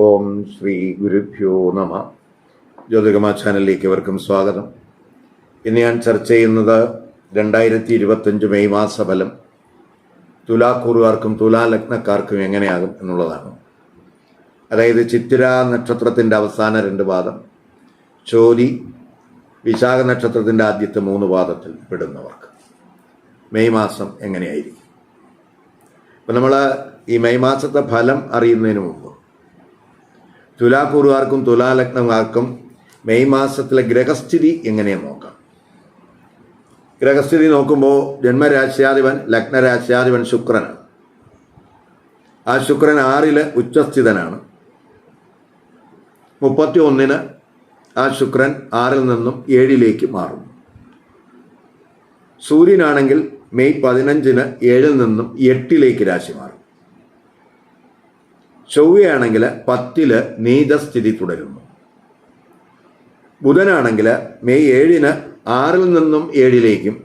ഓം ശ്രീ ഗുരുഭ്യോ നമ. ജ്യോതികമ ചാനലിലേക്ക് ഇവർക്കും സ്വാഗതം. ഇന്ന് ഞാൻ ചർച്ച ചെയ്യുന്നത് രണ്ടായിരത്തി ഇരുപത്തഞ്ച് മെയ് മാസ ഫലം തുലാക്കൂറുകാർക്കും തുലാലഗ്നക്കാർക്കും എങ്ങനെയാകും എന്നുള്ളതാണ്. അതായത് ചിത്തിര നക്ഷത്രത്തിന്റെ അവസാന രണ്ട് പാദം ചോതി വിശാഖ നക്ഷത്രത്തിന്റെ ആദ്യത്തെ മൂന്ന് പാദത്തിൽ പെടുന്നവർക്ക്. മെയ് മാസം എങ്ങനെയായിരിക്കും? അപ്പം നമ്മൾ ഈ മെയ് മാസത്തെ ഫലം അറിയുന്നതിന് മുമ്പ് തുലാക്കൂറുകാർക്കും തുലാലഗ്നക്കാർക്കും മെയ് മാസത്തിലെ ഗ്രഹസ്ഥിതി എങ്ങനെ നോക്കാം? ഗ്രഹസ്ഥിതി നോക്കുമ്പോൾ ജന്മരാശ്യാധിപൻ ലഗ്നരാശ്യാധിപൻ ശുക്രനാണ്. ആ ശുക്രൻ ആറിൽ ഉച്ചസ്ഥിതനാണ്. മുപ്പത്തി ഒന്നിന് ആ ശുക്രൻ ആറിൽ നിന്നും ഏഴിലേക്ക് മാറും. സൂര്യനാണെങ്കിൽ മെയ് പതിനഞ്ചിന് ഏഴിൽ നിന്നും എട്ടിലേക്ക് രാശി മാറും. ചൊവ്വയാണെങ്കിൽ പത്തിൽ നീതസ്ഥിതി തുടരുന്നു. ബുധനാണെങ്കിൽ മെയ് ഏഴിന് ആറിൽ നിന്നും ഏഴിലേക്കും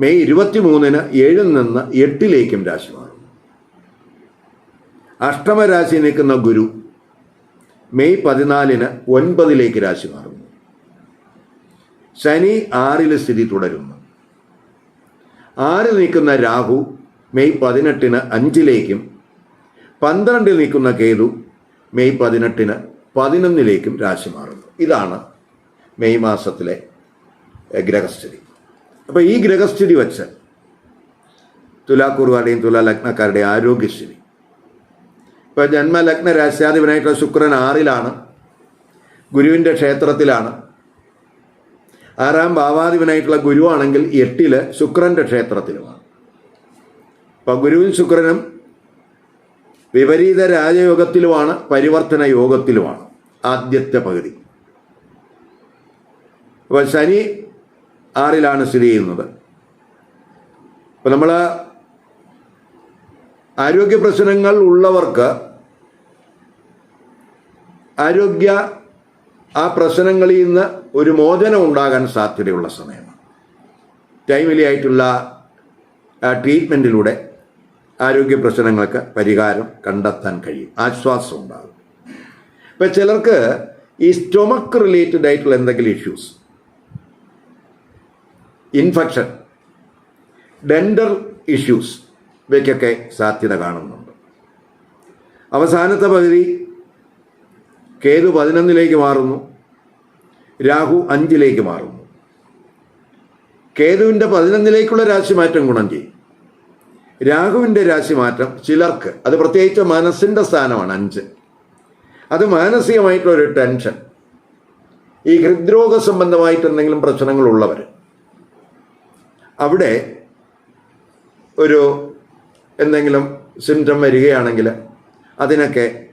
മെയ് ഇരുപത്തിമൂന്നിന് ഏഴിൽ നിന്ന് എട്ടിലേക്കും രാശി മാറും അഷ്ടമരാശി നിൽക്കുന്ന ഗുരു മെയ് പതിനാലിന് ഒൻപതിലേക്ക് രാശി മാറുന്നു. ശനി ആറിൽ സ്ഥിതി തുടരുന്നു. ആറിൽ നിൽക്കുന്ന രാഹു മെയ് പതിനെട്ടിന് അഞ്ചിലേക്കും പന്ത്രണ്ടിൽ നിൽക്കുന്ന കേതു മെയ് പതിനെട്ടിന് പതിനൊന്നിലേക്കും രാശി മാറുന്നു. ഇതാണ് മെയ് മാസത്തിലെ ഗ്രഹസ്ഥിതി. അപ്പോൾ ഈ ഗ്രഹസ്ഥിതി വച്ച് തുലാക്കുറുവാരുടെയും തുലാലഗ്നക്കാരുടെയും ആരോഗ്യസ്ഥിതി. ഇപ്പോൾ ജന്മലഗ്ന രാശ്യാധിപനായിട്ടുള്ള ശുക്രൻ ആറിലാണ് ഗുരുവിന്റെ ക്ഷേത്രത്തിലാണ്. ആറാം ഭാവാധിപനായിട്ടുള്ള ഗുരുവാണെങ്കിൽ എട്ടിൽ ശുക്രന്റെ ക്ഷേത്രത്തിലുമാണ്. അപ്പോൾ ഗുരുവും ശുക്രനും വിപരീത രാജയോഗത്തിലുമാണ് പരിവർത്തന യോഗത്തിലുമാണ് ആദ്യത്തെ പകുതി. അപ്പോൾ ശനി ആറിലാണ് സ്ഥിതി ചെയ്യുന്നത്. അപ്പോൾ നമ്മൾ ആരോഗ്യ പ്രശ്നങ്ങൾ ഉള്ളവർക്ക് ആരോഗ്യ ആ പ്രശ്നങ്ങളിൽ നിന്ന് ഒരു മോചനം ഉണ്ടാകാൻ സാധ്യതയുള്ള സമയമാണ്. ടൈമിലി ആയിട്ടുള്ള ട്രീറ്റ്മെന്റിലൂടെ ആരോഗ്യ പ്രശ്നങ്ങൾക്ക് പരിഹാരം കണ്ടെത്താൻ കഴിയും. ആശ്വാസം ഉണ്ടാകും. ഇപ്പം ചിലർക്ക് ഈ സ്റ്റൊമക്ക് റിലേറ്റഡ് ആയിട്ടുള്ള എന്തെങ്കിലും ഇഷ്യൂസ് ഇൻഫെക്ഷൻ ഡെൻഡർ ഇഷ്യൂസ് ഇവയ്ക്കൊക്കെ സാധ്യത കാണുന്നുണ്ട്. അവസാനത്തെ പകുതി കേതു പതിനൊന്നിലേക്ക് മാറുന്നു രാഹു അഞ്ചിലേക്ക് മാറുന്നു. കേതുവിന്റെ പതിനൊന്നിലേക്കുള്ള രാശിമാറ്റം ഗുണം ചെയ്യും. രാഹുവിന്റെ രാശിമാറ്റം ചിലർക്ക്. അത് പ്രത്യേകിച്ച് മനസ്സിന്റെ സ്ഥാനമാണ് അഞ്ച്. അത് മാനസികമായിട്ടുള്ളൊരു ടെൻഷൻ. ഈ ഹൃദ്രോഗ സംബന്ധമായിട്ട് എന്തെങ്കിലും പ്രശ്നങ്ങളുള്ളവർ. അവിടെ ഒരു എന്തെങ്കിലും സിംറ്റം വരികയാണെങ്കിൽ അതിനൊക്കെ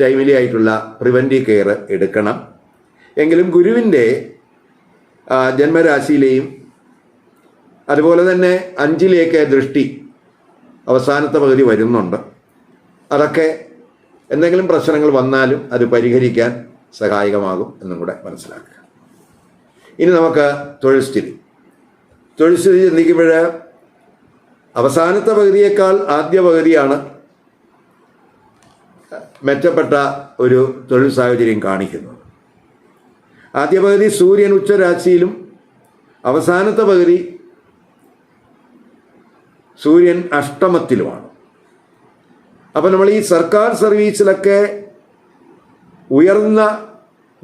ടൈമിലി ആയിട്ടുള്ള പ്രിവന്റീവ് കെയർ എടുക്കണം. എങ്കിലും ഗുരുവിന്റെ ജന്മരാശിയിലെയും അതുപോലെ തന്നെ അഞ്ചിലേക്ക് ദൃഷ്ടി അവസാനത്തെ പകുതി വരുന്നുണ്ട്. അതൊക്കെ എന്തെങ്കിലും പ്രശ്നങ്ങൾ വന്നാലും അത് പരിഹരിക്കാൻ സഹായകമാകും എന്നും കൂടെ മനസ്സിലാക്കുക. ഇനി നമുക്ക് തൊഴിൽ സ്ഥിതി. തൊഴിൽ സ്ഥിതി ചിന്തിക്കുമ്പോൾ അവസാനത്തെ പകുതിയേക്കാൾ ആദ്യ പകുതിയാണ് മെച്ചപ്പെട്ട ഒരു തൊഴിൽ സാഹചര്യം കാണിക്കുന്നത്. ആദ്യ പകുതി സൂര്യൻ ഉച്ചരാശിയിലും അവസാനത്തെ പകുതി സൂര്യൻ അഷ്ടമത്തിലുമാണ്. അപ്പോൾ നമ്മൾ ഈ സർക്കാർ സർവീസിലൊക്കെ ഉയർന്ന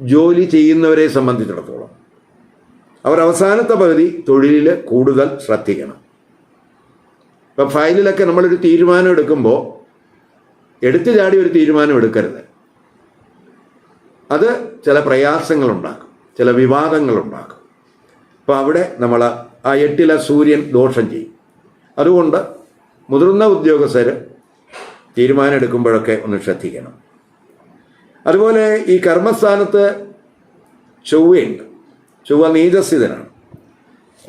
ജോലി ചെയ്യുന്നവരെ സംബന്ധിച്ചിടത്തോളം അവർ അവസാനത്തെ പകുതി തൊഴിലിൽ കൂടുതൽ ശ്രദ്ധിക്കണം. ഇപ്പം ഫയലിലൊക്കെ നമ്മളൊരു തീരുമാനം എടുക്കുമ്പോൾ എടുത്തു ചാടി ഒരു തീരുമാനം എടുക്കരുത്. അത് ചില പ്രയാസങ്ങളുണ്ടാക്കും ചില വിവാദങ്ങളുണ്ടാക്കും. അപ്പോൾ അവിടെ നമ്മൾ ആ എട്ടിലെ സൂര്യൻ ദോഷം ചെയ്യും. അതുകൊണ്ട് മുതിർന്ന ഉദ്യോഗസ്ഥർ തീരുമാനം എടുക്കുമ്പോഴൊക്കെ ഒന്ന് ശ്രദ്ധിക്കണം. അതുപോലെ ഈ കർമ്മസ്ഥാനത്ത് ചൊവ്വയുണ്ട്. ചൊവ്വ നീതസ്ഥിതനാണ്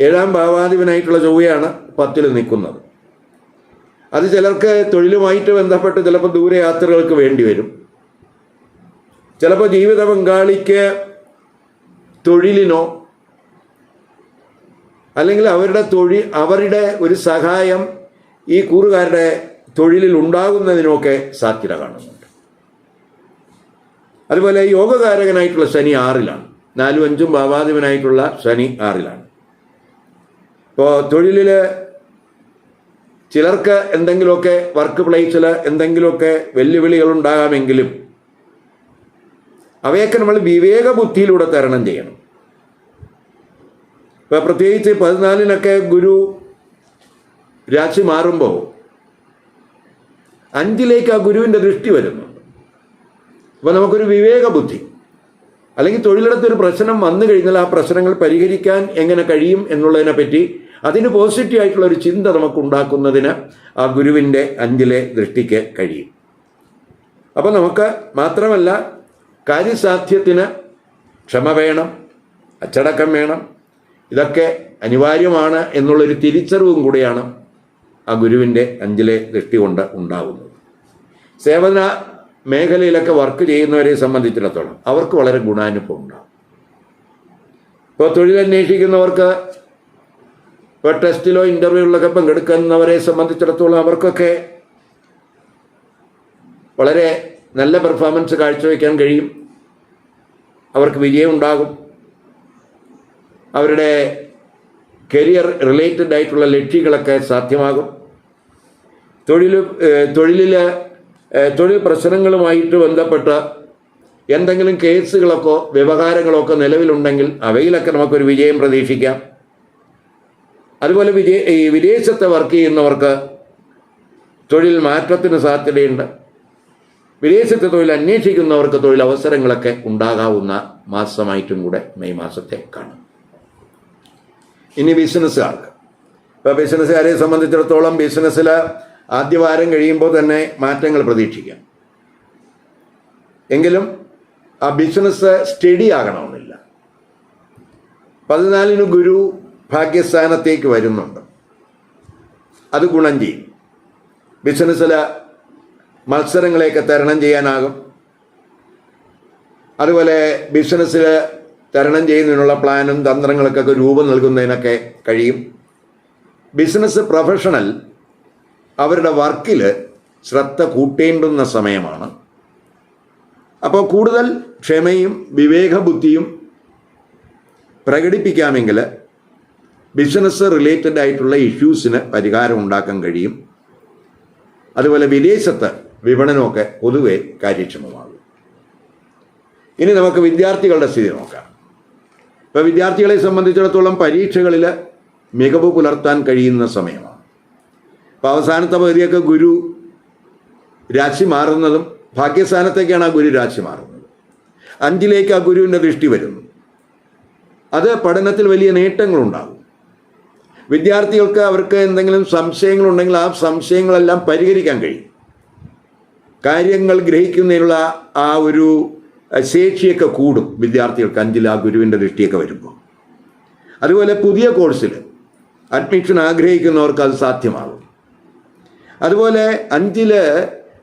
ഏഴാം ഭാവാധിപനായിട്ടുള്ള ചൊവ്വയാണ് പത്തിൽ നിൽക്കുന്നത്. അത് ചിലർക്ക് തൊഴിലുമായിട്ട് ബന്ധപ്പെട്ട് ചിലപ്പോൾ ദൂരയാത്രകൾക്ക് വേണ്ടി വരും. ചിലപ്പോൾ ജീവിത പങ്കാളിക്ക് തൊഴിലിനോ അല്ലെങ്കിൽ അവരുടെ തൊഴിൽ അവരുടെ ഒരു സഹായം ഈ കൂറുകാരുടെ തൊഴിലിൽ ഉണ്ടാകുന്നതിനൊക്കെ സാധ്യത കാണുന്നുണ്ട്. അതുപോലെ യോഗകാരകനായിട്ടുള്ള ശനി ആറിലാണ്. നാലും അഞ്ചും ഭാവാധിപനായിട്ടുള്ള ശനി ആറിലാണ്. ഇപ്പോൾ തൊഴിലിൽ ചിലർക്ക് എന്തെങ്കിലുമൊക്കെ വർക്ക് പ്ലേസിൽ എന്തെങ്കിലുമൊക്കെ വെല്ലുവിളികൾ ഉണ്ടാകാമെങ്കിലും അവയൊക്കെ നമ്മൾ വിവേക ബുദ്ധിയിലൂടെ തരണം ചെയ്യണം. പ്രത്യേകിച്ച് പതിനാലിനൊക്കെ ഗുരു രാശി മാറുമ്പോൾ അഞ്ചിലേക്ക് ആ ഗുരുവിന്റെ ദൃഷ്ടി വരുന്നു. അപ്പോൾ നമുക്കൊരു വിവേക ബുദ്ധി. അല്ലെങ്കിൽ തൊഴിലിടത്തൊരു പ്രശ്നം വന്നു കഴിഞ്ഞാൽ ആ പ്രശ്നങ്ങൾ പരിഹരിക്കാൻ എങ്ങനെ കഴിയും എന്നുള്ളതിനെ പറ്റി അതിന് പോസിറ്റീവായിട്ടുള്ള ഒരു ചിന്ത നമുക്ക് ഉണ്ടാക്കുന്നതിന് ആ ഗുരുവിന്റെ അഞ്ചിലെ ദൃഷ്ടിക്ക് കഴിയും. അപ്പോൾ നമുക്ക് മാത്രമല്ല കാര്യസാധ്യത്തിന് ക്ഷമ വേണം അച്ചടക്കം വേണം ഇതൊക്കെ അനിവാര്യമാണ് എന്നുള്ളൊരു തിരിച്ചറിവും കൂടിയാണ് ആ ഗുരുവിന്റെ അഞ്ചിലെ ദൃഷ്ടി കൊണ്ട് ഉണ്ടാകുന്നത്. സേവന മേഖലയിലൊക്കെ വർക്ക് ചെയ്യുന്നവരെ സംബന്ധിച്ചിടത്തോളം അവർക്ക് വളരെ ഗുണാനുഭവം ഉണ്ടാകും. ഇപ്പോൾ തൊഴിലന്വേഷിക്കുന്നവർക്ക് ഇപ്പോൾ ടെസ്റ്റിലോ ഇന്റർവ്യൂകളിലൊക്കെ പങ്കെടുക്കുന്നവരെ സംബന്ധിച്ചിടത്തോളം അവർക്കൊക്കെ വളരെ നല്ല പെർഫോമൻസ് കാഴ്ചവെക്കാൻ കഴിയും. അവർക്ക് വിജയം ഉണ്ടാകും അവരുടെ കരിയർ റിലേറ്റഡ് ആയിട്ടുള്ള ലക്ഷ്യങ്ങളൊക്കെ സാധ്യമാകും. തൊഴിൽ തൊഴിലിൽ തൊഴിൽ പ്രശ്നങ്ങളുമായിട്ട് ബന്ധപ്പെട്ട എന്തെങ്കിലും കേസുകളൊക്കെ വ്യവഹാരങ്ങളൊക്കെ നിലവിലുണ്ടെങ്കിൽ അവയിലൊക്കെ നമുക്കൊരു വിജയം പ്രതീക്ഷിക്കാം. അതുപോലെ വിജയ ഈ വിദേശത്തെ വർക്ക് ചെയ്യുന്നവർക്ക് തൊഴിൽ മാറ്റത്തിന് സാധ്യതയുണ്ട്. വിദേശത്തെ തൊഴിൽ അന്വേഷിക്കുന്നവർക്ക് തൊഴിലവസരങ്ങളൊക്കെ ഉണ്ടാകാവുന്ന മാസമായിട്ടും കൂടെ മെയ് മാസത്തെ കാണും. ഇനി ബിസിനസ്സുകാർക്ക്. ഇപ്പോൾ ബിസിനസ്സുകാരെ സംബന്ധിച്ചിടത്തോളം ബിസിനസ്സിൽ ആദ്യവാരം കഴിയുമ്പോൾ തന്നെ മാറ്റങ്ങൾ പ്രതീക്ഷിക്കാം. എങ്കിലും ആ ബിസിനസ് സ്റ്റഡി ആകണമെന്നില്ല. പതിനാലിന് ഗുരു ഭാഗ്യസ്ഥാനത്തേക്ക് വരുന്നുണ്ട്. അത് ഗുണം ചെയ്യും. ബിസിനസ്സിൽ മത്സരങ്ങളെയൊക്കെ തരണം ചെയ്യാനാകും. അതുപോലെ ബിസിനസ്സിൽ തരണം ചെയ്യുന്നതിനുള്ള പ്ലാനും തന്ത്രങ്ങൾക്കൊക്കെ രൂപം നൽകുന്നതിനൊക്കെ കഴിയും. ബിസിനസ് പ്രൊഫഷണൽ അവരുടെ വർക്കിൽ ശ്രദ്ധ കൂട്ടേണ്ടുന്ന സമയമാണ്. അപ്പോൾ കൂടുതൽ ക്ഷമയും വിവേകബുദ്ധിയും പ്രകടിപ്പിക്കാമെങ്കിൽ ബിസിനസ് റിലേറ്റഡ് ആയിട്ടുള്ള ഇഷ്യൂസിന് പരിഹാരം ഉണ്ടാക്കാൻ കഴിയും. അതുപോലെ വിദേശത്ത് വിപണനമൊക്കെ പൊതുവെ കാര്യക്ഷമമാകും. ഇനി നമുക്ക് വിദ്യാർത്ഥികളുടെ സ്ഥിതി നോക്കാം. ഇപ്പോൾ വിദ്യാർത്ഥികളെ സംബന്ധിച്ചിടത്തോളം പരീക്ഷകളിൽ മികവ് പുലർത്താൻ കഴിയുന്ന സമയമാണ്. അപ്പോൾ അവസാനത്തെ പകുതിയൊക്കെ ഗുരു രാശി മാറുന്നതും ഭാഗ്യസ്ഥാനത്തേക്കാണ് ആ ഗുരു രാശി മാറുന്നത്. അഞ്ചിലേക്ക് ആ ഗുരുവിന്റെ ദൃഷ്ടി വരുന്നു. അത് പഠനത്തിൽ വലിയ നേട്ടങ്ങളുണ്ടാകും. വിദ്യാർത്ഥികൾക്ക് അവർക്ക് എന്തെങ്കിലും സംശയങ്ങളുണ്ടെങ്കിൽ ആ സംശയങ്ങളെല്ലാം പരിഹരിക്കാൻ കഴിയും. കാര്യങ്ങൾ ഗ്രഹിക്കുന്നതിനുള്ള ആ ഒരു ശേഷിയൊക്കെ കൂടും. വിദ്യാർത്ഥികൾക്ക് അഞ്ചിൽ ആ ഗുരുവിന്റെ ദൃഷ്ടിയൊക്കെ വരുമ്പോൾ. അതുപോലെ പുതിയ കോഴ്സിൽ അഡ്മിഷൻ ആഗ്രഹിക്കുന്നവർക്ക് അത് സാധ്യമാകും. അതുപോലെ അഞ്ചിൽ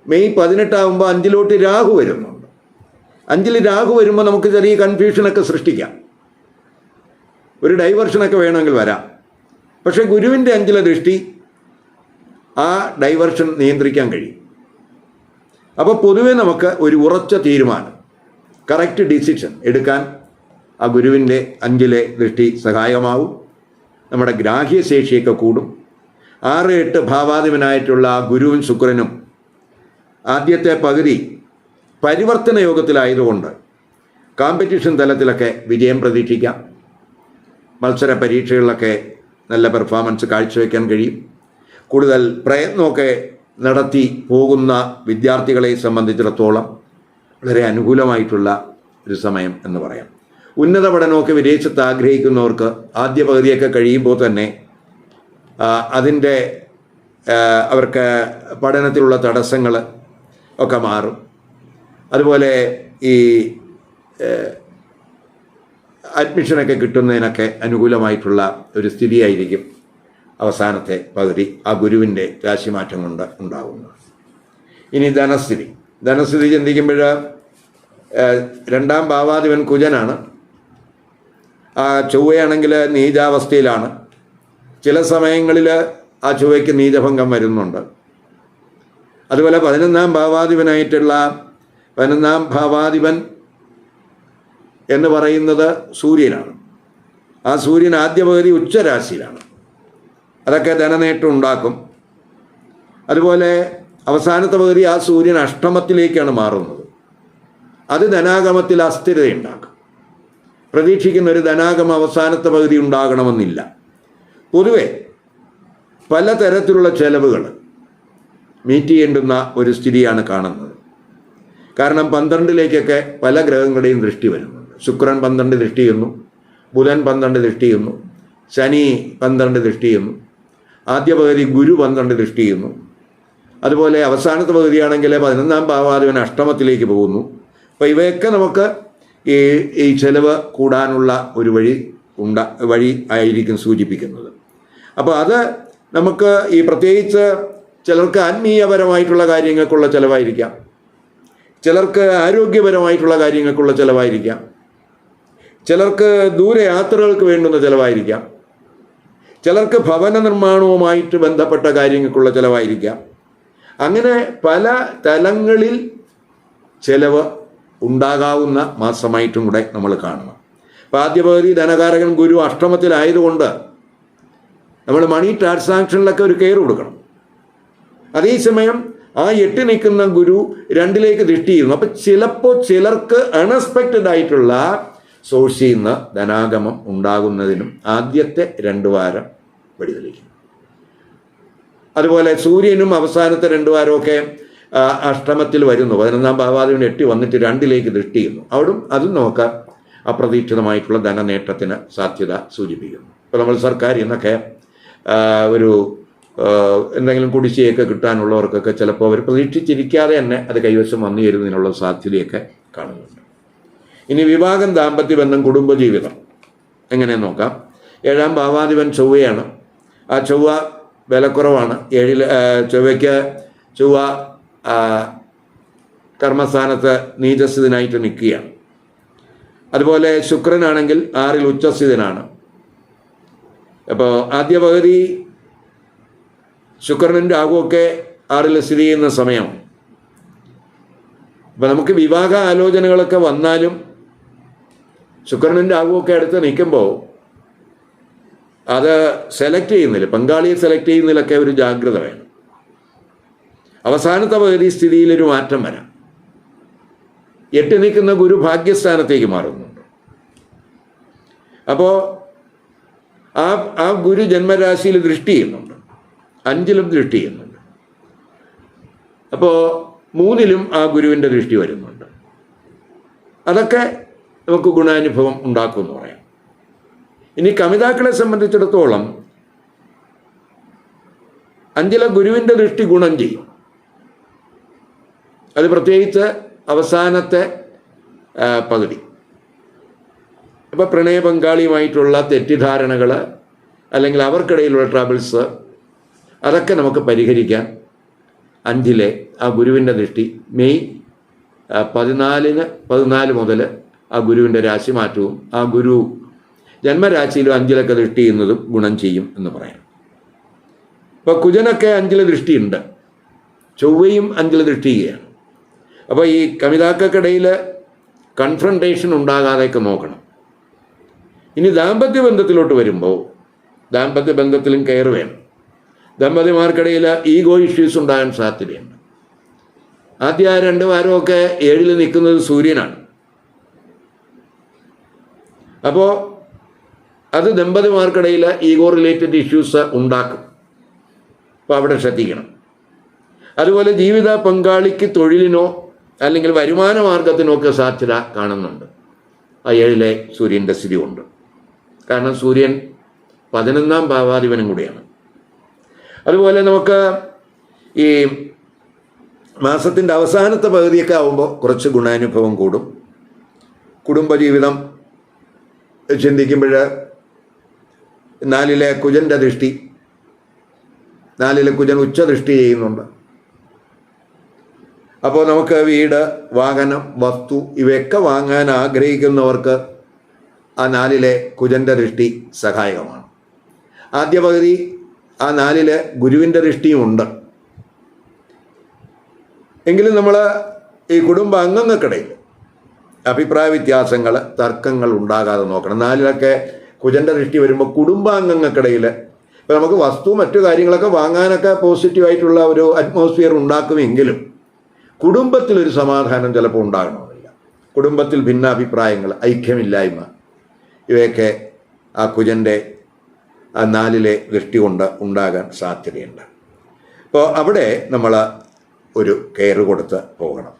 മെയ് പതിനെട്ടാകുമ്പോൾ അഞ്ചിലോട്ട് രാഹു വരുന്നുണ്ട്. അഞ്ചിൽ രാഹു വരുമ്പോൾ നമുക്ക് ചെറിയ കൺഫ്യൂഷനൊക്കെ സൃഷ്ടിക്കാം. ഒരു ഡൈവർഷനൊക്കെ വേണമെങ്കിൽ വരാം. പക്ഷേ ഗുരുവിന്റെ അഞ്ചിലെ ദൃഷ്ടി ആ ഡൈവർഷൻ നിയന്ത്രിക്കാൻ കഴിയും. അപ്പോൾ പൊതുവെ നമുക്ക് ഒരു ഉറച്ച തീരുമാനം. കറക്റ്റ് ഡിസിഷൻ എടുക്കാൻ ആ ഗുരുവിന്റെ അഞ്ചിലെ ദൃഷ്ടി സഹായമാവും നമ്മുടെ ഗ്രാഹ്യശേഷിയൊക്കെ കൂടും. ആറ് എട്ട് ഭാവാധിപനായിട്ടുള്ള ആ ഗുരുവും ശുക്രനും ആദ്യത്തെ പകുതി പരിവർത്തന യോഗത്തിലായതുകൊണ്ട് കോമ്പറ്റീഷൻ തലത്തിലൊക്കെ വിജയം പ്രതീക്ഷിക്കാം. മത്സര പരീക്ഷകളിലൊക്കെ നല്ല പെർഫോമൻസ് കാഴ്ചവെക്കാൻ കഴിയും. കൂടുതൽ പ്രയത്നമൊക്കെ നടത്തി പോകുന്ന വിദ്യാർത്ഥികളെ സംബന്ധിച്ചിടത്തോളം വളരെ അനുകൂലമായിട്ടുള്ള ഒരു സമയം എന്ന് പറയാം. ഉന്നത പഠനമൊക്കെ വിദേശത്ത് ആഗ്രഹിക്കുന്നവർക്ക് ആദ്യ പകുതിയൊക്കെ കഴിയുമ്പോൾ തന്നെ അതിന്റെ അവർക്ക് പഠനത്തിലുള്ള തടസ്സങ്ങൾ ഒക്കെ മാറും. അതുപോലെ ഈ അഡ്മിഷനൊക്കെ കിട്ടുന്നതിനൊക്കെ അനുകൂലമായിട്ടുള്ള ഒരു സ്ഥിതിയായിരിക്കും അവസാനത്തെ പകുതി ആ ഗുരുവിന്റെ രാശിമാറ്റം കൊണ്ട് ഉണ്ടാകുന്നത് ഇനി ധനസ്ഥിതി. ധനസ്ഥിതി ചിന്തിക്കുമ്പോൾ രണ്ടാം ഭാവാധിപൻ കുജനാണ്. ആ ചൊവ്വയാണെങ്കിൽ നീചാവസ്ഥയിലാണ്. ചില സമയങ്ങളിൽ ആ ചൊവ്വയ്ക്ക് നീചഭംഗം വരുന്നുണ്ട്. അതുപോലെ പതിനൊന്നാം ഭാവാധിപനായിട്ടുള്ള പതിനൊന്നാം ഭാവാധിപൻ എന്ന് പറയുന്നത് സൂര്യനാണ്. ആ സൂര്യൻ ആദ്യ പകുതി ഉച്ചരാശിയിലാണ്. അതൊക്കെ ധനനേട്ടം ഉണ്ടാക്കും. അതുപോലെ അവസാനത്തെ പകുതി ആ സൂര്യൻ അഷ്ടമത്തിലേക്കാണ് മാറുന്നത്. അത് ധനാഗമത്തിൽ അസ്ഥിരതയുണ്ടാക്കും. പ്രതീക്ഷിക്കുന്ന ഒരു ധനാഗമ അവസാനത്തെ പകുതി ഉണ്ടാകണമെന്നില്ല. പൊതുവെ പലതരത്തിലുള്ള ചെലവുകൾ മീറ്റ് ചെയ്യേണ്ടുന്ന ഒരു സ്ഥിതിയാണ് കാണുന്നത്. കാരണം പന്ത്രണ്ടിലേക്കൊക്കെ പല ഗ്രഹങ്ങളുടെയും ദൃഷ്ടി വരുന്നുണ്ട്. ശുക്രൻ പന്ത്രണ്ട് ദൃഷ്ടി ചെയ്യുന്നു ബുധൻ പന്ത്രണ്ട് ദൃഷ്ടി ചെയ്യുന്നു ശനി പന്ത്രണ്ട് ദൃഷ്ടി ചെയ്യുന്നു ആദ്യ പകുതി ഗുരു പന്ത്രണ്ട് ദൃഷ്ടി ചെയ്യുന്നു അതുപോലെ അവസാനത്തെ പകുതിയാണെങ്കിൽ പതിനൊന്നാം ഭാവാധിപൻ അഷ്ടമത്തിലേക്ക് പോകുന്നു. അപ്പോൾ ഇവയൊക്കെ നമുക്ക് ഈ ഈ ചെലവ് കൂടാനുള്ള ഒരു വഴി ഉണ്ട വഴി ആയിരിക്കും സൂചിപ്പിക്കുന്നത്. അപ്പോൾ അത് നമുക്ക് ഈ പ്രത്യേകിച്ച് ചിലർക്ക് ആത്മീയപരമായിട്ടുള്ള കാര്യങ്ങൾക്കുള്ള ചിലവായിരിക്കാം. ചിലർക്ക് ആരോഗ്യപരമായിട്ടുള്ള കാര്യങ്ങൾക്കുള്ള ചിലവായിരിക്കാം. ചിലർക്ക് ദൂരയാത്രകൾക്ക് വേണ്ടുന്ന ചിലവായിരിക്കാം. ചിലർക്ക് ഭവന നിർമ്മാണവുമായിട്ട് ബന്ധപ്പെട്ട കാര്യങ്ങൾക്കുള്ള ചിലവായിരിക്കാം. അങ്ങനെ പല തലങ്ങളിൽ ചെലവ് ഉണ്ടാകാവുന്ന മാസമായിട്ടും കൂടെ നമ്മൾ കാണണം. അപ്പോൾ ആദ്യ പകുതി ധനകാരകൻ ഗുരു അഷ്ടമത്തിലായതുകൊണ്ട് നമ്മൾ മണി ട്രാൻസാക്ഷനിലൊക്കെ ഒരു കെയർ കൊടുക്കണം. അതേസമയം ആ എട്ട് നിൽക്കുന്ന ഗുരു രണ്ടിലേക്ക് ദൃഷ്ടി ചെയ്യുന്നു അപ്പം ചിലപ്പോൾ ചിലർക്ക് അൺഎക്സ്പെക്റ്റഡ് ആയിട്ടുള്ള സോഴ്സിൽ നിന്ന് ധനാഗമം ഉണ്ടാകുന്നതിനും ആദ്യത്തെ രണ്ട് വാരം വഴിതെളിക്കും. അതുപോലെ സൂര്യനും അവസാനത്തെ രണ്ട് വാരമൊക്കെ അഷ്ടമത്തിൽ വരുന്നു. പതിനൊന്നാം ഭാവാദിവിന് എട്ടി വന്നിട്ട് രണ്ടിലേക്ക് ദൃഷ്ടി ചെയ്യുന്നു. അവിടും അതും നമുക്ക് അപ്രതീക്ഷിതമായിട്ടുള്ള ധനനേട്ടത്തിന് സാധ്യത സൂചിപ്പിക്കുന്നു. ഇപ്പോൾ നമ്മൾ സർക്കാർ എന്നൊക്കെ ഒരു എന്തെങ്കിലും കുടിശ്ശിയൊക്കെ കിട്ടാനുള്ളവർക്കൊക്കെ ചിലപ്പോൾ അവർ പ്രതീക്ഷിച്ചിരിക്കാതെ തന്നെ അത് കൈവശം വന്നു ചേരുന്നതിനുള്ള സാധ്യതയൊക്കെ കാണുന്നുണ്ട്. ഇനി വിവാഹം ദാമ്പത്യ ബന്ധം കുടുംബജീവിതം. എങ്ങനെ നോക്കാം? ഏഴാം ഭാവാധിപൻ ചൊവ്വയാണ്. ആ ചൊവ്വ വിലക്കുറവാണ്. ഏഴിൽ ചൊവ്വയ്ക്ക് ചൊവ്വ കർമ്മസ്ഥാനത്ത് നീചസ്ഥിതനായിട്ട് നിൽക്കുകയാണ്. അതുപോലെ ശുക്രനാണെങ്കിൽ ആറിൽ ഉച്ചസ്ഥിതനാണ്. അപ്പോൾ ആദ്യ പകുതി ശുക്രനും രാഹുവൊക്കെ ആറിൽ സ്ഥിതി ചെയ്യുന്ന സമയം. അപ്പം നമുക്ക് വിവാഹ ആലോചനകളൊക്കെ വന്നാലും ശുക്രനും രാഹുവൊക്കെ അടുത്ത് നിൽക്കുമ്പോൾ അത് സെലക്ട് ചെയ്യുന്നില്ല. പങ്കാളിയെ സെലക്ട് ചെയ്യുന്നതിലൊക്കെ ഒരു ജാഗ്രത വേണം. അവസാനത്തെ പകുതി സ്ഥിതിയിലൊരു മാറ്റം വരാം. എട്ട് നിൽക്കുന്ന ഗുരു ഭാഗ്യസ്ഥാനത്തേക്ക് മാറുന്നുണ്ട്. അപ്പോൾ ആ ആ ഗുരു ജന്മരാശിയിൽ ദൃഷ്ടി ചെയ്യുന്നുണ്ട്. അഞ്ചിലും ദൃഷ്ടി ചെയ്യുന്നുണ്ട്. അപ്പോൾ മൂന്നിലും ആ ഗുരുവിന്റെ ദൃഷ്ടി വരുന്നുണ്ട്. അതൊക്കെ നമുക്ക് ഗുണാനുഭവം ഉണ്ടാക്കുമെന്ന് പറയാം. ഇനി കവിതാക്കളെ സംബന്ധിച്ചിടത്തോളം അഞ്ചില ഗുരുവിന്റെ ദൃഷ്ടി ഗുണം ചെയ്യും. അത് പ്രത്യേകിച്ച് അവസാനത്തെ പകുതി. ഇപ്പോൾ പ്രണയ പങ്കാളിയുമായിട്ടുള്ള തെറ്റിദ്ധാരണകൾ അല്ലെങ്കിൽ അവർക്കിടയിലുള്ള ട്രബിൾസ് അതൊക്കെ നമുക്ക് പരിഹരിക്കാൻ അഞ്ചിലെ ആ ഗുരുവിന്റെ ദൃഷ്ടി. മെയ് പതിനാലിന് പതിനാല് മുതൽ ആ ഗുരുവിന്റെ രാശി മാറ്റവും ആ ഗുരു ജന്മരാശിയിലും അഞ്ചിലൊക്കെ ദൃഷ്ടി ചെയ്യുന്നതും ഗുണം ചെയ്യും എന്ന് പറയാം. അപ്പോൾ കുജനൊക്കെ അഞ്ചിലെ ദൃഷ്ടിയുണ്ട് ചൊവ്വയും അഞ്ചിലെ ദൃഷ്ടി ചെയ്യുകയാണ് അപ്പോൾ ഈ കമിതാക്കൾക്കിടയിൽ കൺഫ്രണ്ടേഷൻ ഉണ്ടാകാതെയൊക്കെ നോക്കണം. ഇനി ദാമ്പത്യ ബന്ധത്തിലോട്ട് വരുമ്പോൾ ദാമ്പത്യ ബന്ധത്തിലും കയറ് വേണം. ദമ്പതിമാർക്കിടയിൽ ഈഗോ ഇഷ്യൂസ് ഉണ്ടാകാൻ സാധ്യതയുണ്ട്. ആദ്യ രണ്ട് വാരമൊക്കെ ഏഴിൽ നിൽക്കുന്നത് സൂര്യനാണ്. അപ്പോൾ അത് ദമ്പതിമാർക്കിടയിൽ ഈഗോ റിലേറ്റഡ് ഇഷ്യൂസ് ഉണ്ടാക്കും. അപ്പോൾ അവിടെ ശ്രദ്ധിക്കണം. അതുപോലെ ജീവിത പങ്കാളിക്ക് തൊഴിലിനോ അല്ലെങ്കിൽ വരുമാന മാർഗത്തിനോ ഒക്കെ സാധ്യത കാണുന്നുണ്ട്. ആ ഏഴിലെ സൂര്യന്റെ സ്ഥിതി ഉണ്ട് കാരണം സൂര്യൻ പതിനൊന്നാം ഭാവാധിപനും കൂടിയാണ്. അതുപോലെ നമുക്ക് ഈ മാസത്തിന്റെ അവസാനത്തെ പകുതിയൊക്കെ ആകുമ്പോൾ കുറച്ച് ഗുണാനുഭവം കൂടും. കുടുംബജീവിതം ചിന്തിക്കുമ്പോൾ നാലിലെ കുജന്റെ ദൃഷ്ടി നാലിലെ കുജൻ ഉച്ച ദൃഷ്ടി ചെയ്യുന്നുണ്ട്. അപ്പോൾ നമുക്ക് വീട് വാഹനം വസ്തു ഇവയൊക്കെ വാങ്ങാൻ ആഗ്രഹിക്കുന്നവർക്ക് ആ നാലിലെ കുജന്റെ ദൃഷ്ടി സഹായകമാണ്. ആദ്യ പകുതി ആ നാലിലെ ഗുരുവിന്റെ ദൃഷ്ടിയും ഉണ്ട്. എങ്കിലും നമ്മൾ ഈ കുടുംബ അംഗങ്ങൾക്കിടയിൽ അഭിപ്രായ വ്യത്യാസങ്ങൾ തർക്കങ്ങൾ ഉണ്ടാകാതെ നോക്കണം. നാലിലൊക്കെ കുജന്റെ ദൃഷ്ടി വരുമ്പോൾ കുടുംബാംഗങ്ങൾക്കിടയിൽ ഇപ്പം നമുക്ക് വസ്തു മറ്റു കാര്യങ്ങളൊക്കെ വാങ്ങാനൊക്കെ പോസിറ്റീവായിട്ടുള്ള ഒരു അറ്റ്മോസ്ഫിയർ ഉണ്ടാക്കുമെങ്കിലും കുടുംബത്തിലൊരു സമാധാനം ചിലപ്പോൾ ഉണ്ടാകണമെന്നില്ല. കുടുംബത്തിൽ ഭിന്നാഭിപ്രായങ്ങൾ ഐക്യമില്ലായ്മ ഇവയൊക്കെ ആ കുജന്റെ ആ നാലിലെ ദൃഷ്ടി കൊണ്ട് ഉണ്ടാകാൻ സാധ്യതയുണ്ട്. അപ്പോൾ അവിടെ നമ്മൾ ഒരു കെയർ കൊടുത്ത് പോകണം.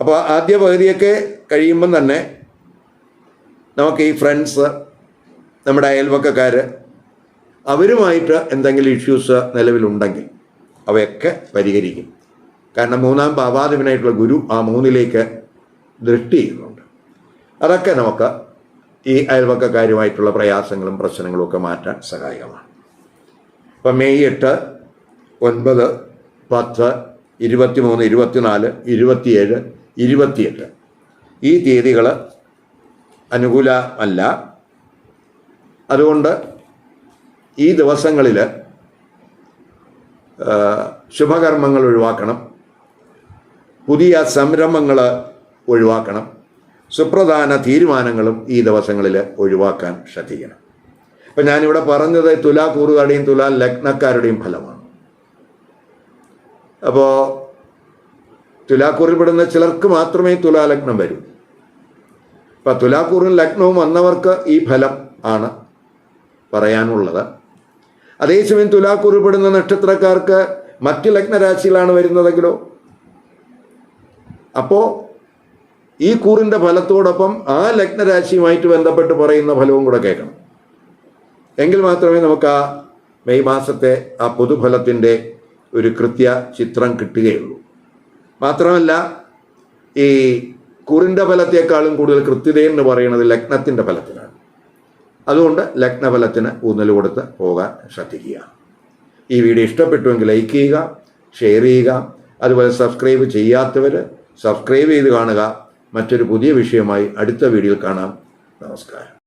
അപ്പോൾ ആദ്യ പകുതിയൊക്കെ കഴിയുമ്പം തന്നെ നമുക്ക് ഈ ഫ്രണ്ട്സ് നമ്മുടെ അയൽവക്കക്കാർ അവരുമായിട്ട് എന്തെങ്കിലും ഇഷ്യൂസ് നിലവിലുണ്ടെങ്കിൽ അവയൊക്കെ പരിഹരിക്കും. കാരണം മൂന്നാം ഭാവാധിപനായിട്ടുള്ള ഗുരു ആ മൂന്നിലേക്ക് ദൃഷ്ടി ചെയ്യുന്നുണ്ട്. അതൊക്കെ നമുക്ക് ഈ അയൽവക്കക്കാരുമായിട്ടുള്ള പ്രയാസങ്ങളും പ്രശ്നങ്ങളും ഒക്കെ മാറ്റാൻ സഹായകമാണ്. ഇപ്പം മെയ് എട്ട് ഒൻപത് പത്ത് ഇരുപത്തിമൂന്ന് ഇരുപത്തിനാല് ഇരുപത്തിയേഴ് ഇരുപത്തിയെട്ട് ഈ തീയതികൾ അനുകൂലമല്ല. അതുകൊണ്ട് ഈ ദിവസങ്ങളിൽ ശുഭകർമ്മങ്ങൾ ഒഴിവാക്കണം. പുതിയ സംരംഭങ്ങൾ ഒഴിവാക്കണം. സുപ്രധാന തീരുമാനങ്ങളും ഈ ദിവസങ്ങളിൽ ഒഴിവാക്കാൻ ശ്രദ്ധിക്കണം. ഇപ്പം ഞാനിവിടെ പറഞ്ഞത് തുലാ കൂറുകാരുടെയും തുലാ ലഗ്നക്കാരുടെയും ഫലമാണ്. അപ്പോൾ തുലാക്കൂറിൽപ്പെടുന്ന ചിലർക്ക് മാത്രമേ തുലാലഗ്നം വരൂ. അപ്പം തുലാക്കൂറിൽ ലഗ്നവും വന്നവർക്ക് ഈ ഫലം ആണ്. പറയാനുള്ളത്. അതേസമയം തുലാക്കുറിപ്പെടുന്ന നക്ഷത്രക്കാർക്ക് മറ്റ് ലഗ്നരാശിയിലാണ് വരുന്നതെങ്കിലോ? അപ്പോ ഈ കൂറിന്റെ ഫലത്തോടൊപ്പം ആ ലഗ്നരാശിയുമായിട്ട് ബന്ധപ്പെട്ട് പറയുന്ന ഫലവും കൂടെ കേൾക്കണം. എങ്കിൽ മാത്രമേ നമുക്ക് ആ മെയ് മാസത്തെ ആ പൊതുഫലത്തിന്റെ ഒരു കൃത്യ ചിത്രം കിട്ടുകയുള്ളൂ. മാത്രമല്ല ഈ കുറിന്റെ ഫലത്തെക്കാളും കൂടുതൽ കൃത്യതയെന്ന് പറയുന്നത് ലഗ്നത്തിന്റെ ഫലത്തിനാണ് അതുകൊണ്ട് ലഗ്നഫലത്തിന് ഊന്നൽ കൊടുത്ത് പോകാൻ ശ്രദ്ധിക്കുക. ഈ വീഡിയോ ഇഷ്ടപ്പെട്ടുവെങ്കിൽ ലൈക്ക് ചെയ്യുക ഷെയർ ചെയ്യുക അതുപോലെ സബ്സ്ക്രൈബ് ചെയ്യാത്തവർ സബ്സ്ക്രൈബ് ചെയ്ത് കാണുക. മറ്റൊരു പുതിയ വിഷയമായി അടുത്ത വീഡിയോയിൽ കാണാം. നമസ്കാരം.